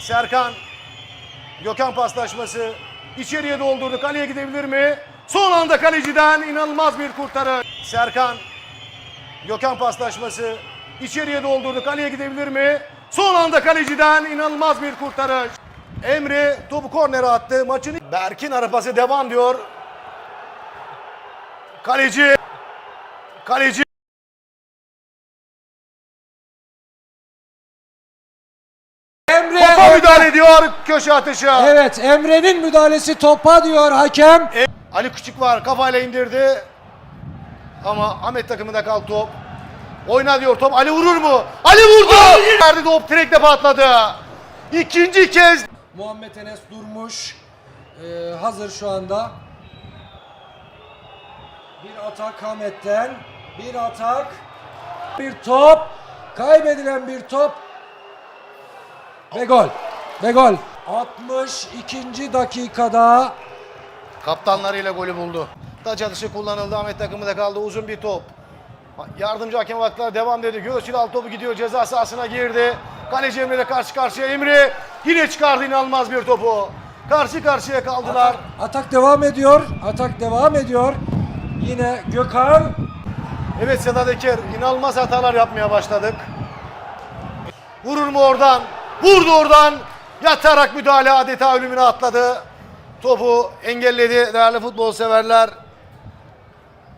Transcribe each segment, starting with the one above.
Serkan. Gökhan paslaşması. içeriye doldurdu. Kaleye gidebilir mi? Son anda kaleciden inanılmaz bir kurtarı. Serkan. Gökhan paslaşması. içeriye doldurdu. Kaleye gidebilir mi? Son anda kaleciden inanılmaz bir kurtarış. Emre topu kornere attı. Maçın Berk'in arapası devam diyor. Kaleci. Kaleci. Köşe atışı. Evet Emre'nin müdahalesi topa diyor hakem. E, Ali Küçük var kafayla indirdi. Ama Ahmet takımında kaldı top. Oyna diyor top. Ali vurur mu? Ali vurdu. Verdi top direkte patladı. İkinci kez. Muhammed Enes durmuş. Ee, hazır şu anda. Bir atak Hamet'ten. Bir atak. Bir top. Kaybedilen bir top. Ve gol. Ve gol. 62. dakikada Kaptanlarıyla golü buldu. Taç atışı kullanıldı. Ahmet takımında kaldı. Uzun bir top. Yardımcı hakem baktılar. Devam dedi. Göğsüyle alt topu gidiyor. Ceza sahasına girdi. Kaleci Emre ile karşı karşıya. Emre yine çıkardı inanılmaz bir topu. Karşı karşıya kaldılar. atak, atak devam ediyor. Atak devam ediyor. Yine Gökhan. Evet Sedat Eker inanılmaz hatalar yapmaya başladık. Vurur mu oradan? Vurdu oradan. Yatarak müdahale adeta ölümüne atladı. Topu engelledi değerli futbol severler.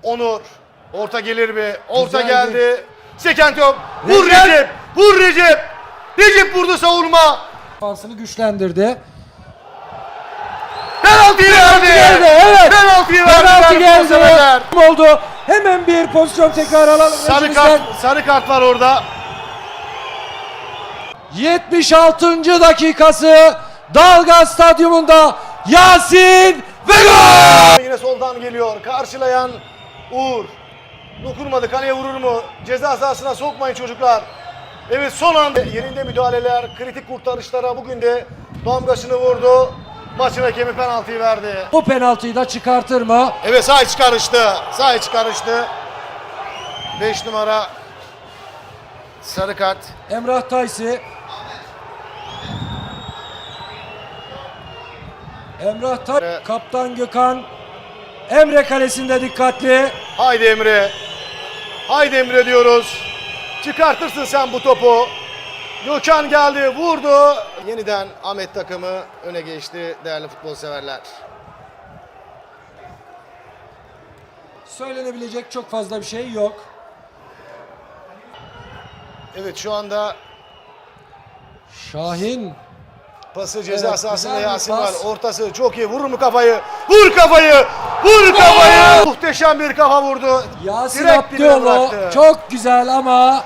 Onur. Orta gelir mi? Orta Güzeldi. geldi. Seken top. Vur Recep. Recep. Vur Recep. Recep vurdu savunma. Defansını güçlendirdi. Penaltıyı verdi. geldi, evet. Penaltı geldi. futbol severler. oldu. Hemen bir pozisyon tekrar alalım. Sarı kart, sarı kart var orada. 76. dakikası Dalga Stadyumunda Yasin ve gol! Yine soldan geliyor. Karşılayan Uğur. Dokunmadı. Kaleye vurur mu? Ceza sahasına sokmayın çocuklar. Evet son anda yerinde müdahaleler, kritik kurtarışlara bugün de damgasını vurdu. Maçın hakemi penaltıyı verdi. Bu penaltıyı da çıkartır mı? Evet sağ iç karıştı. Sağ iç karıştı. 5 numara sarı kart. Emrah Taysi. Emrah Tay, Evet. Kaptan Gökhan. Emre kalesinde dikkatli. Haydi Emre. Haydi Emre diyoruz. Çıkartırsın sen bu topu. Gökhan geldi, vurdu. Yeniden Ahmet takımı öne geçti değerli futbol severler. Söylenebilecek çok fazla bir şey yok. Evet şu anda Şahin pası ceza Evet, sahasında Yasin var. Ortası çok iyi. Vurur mu kafayı? Vur kafayı! Vur kafayı! Muhteşem bir kafa vurdu. Yasin Direkt Abdioğlu çok güzel ama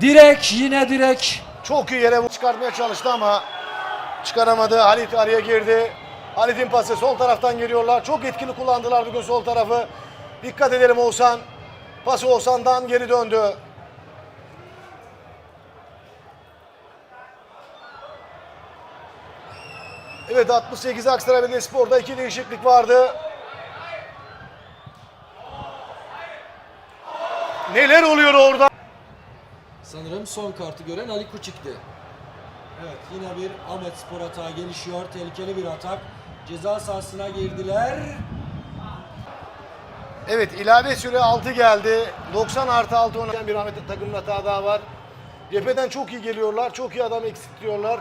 direk yine direk. Çok iyi yere çıkartmaya çalıştı ama çıkaramadı. Halit araya girdi. Halit'in pası sol taraftan geliyorlar. Çok etkili kullandılar bugün sol tarafı. Dikkat edelim Oğuzhan. Pası Oğuzhan'dan geri döndü. Evet 68 Aksaray Belediyespor'da iki değişiklik vardı. Neler oluyor orada? Sanırım son kartı gören Ali Kuçik'ti. Evet yine bir Ahmet Spor atağı gelişiyor. Tehlikeli bir atak. Ceza sahasına girdiler. Evet ilave süre 6 geldi. 90 artı 6 oynayan bir Ahmet takımın hata daha var. Cepheden çok iyi geliyorlar. Çok iyi adam eksiltiyorlar.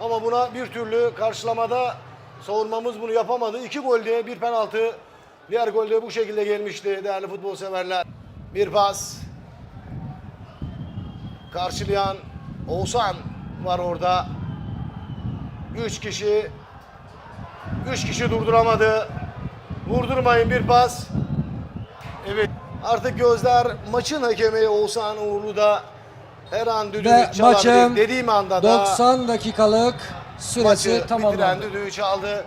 Ama buna bir türlü karşılamada savunmamız bunu yapamadı. İki golde bir penaltı. Diğer golde bu şekilde gelmişti değerli futbol severler. Bir pas. Karşılayan Oğuzhan var orada. Üç kişi. Üç kişi durduramadı. Vurdurmayın bir pas. Evet artık gözler maçın hakemi Oğuzhan Uğurlu da her an düdüğü Ve çalabilir. maçın Dediğim anda da 90 dakikalık maçı süresi bitiren tamamlandı. düdüğü çaldı.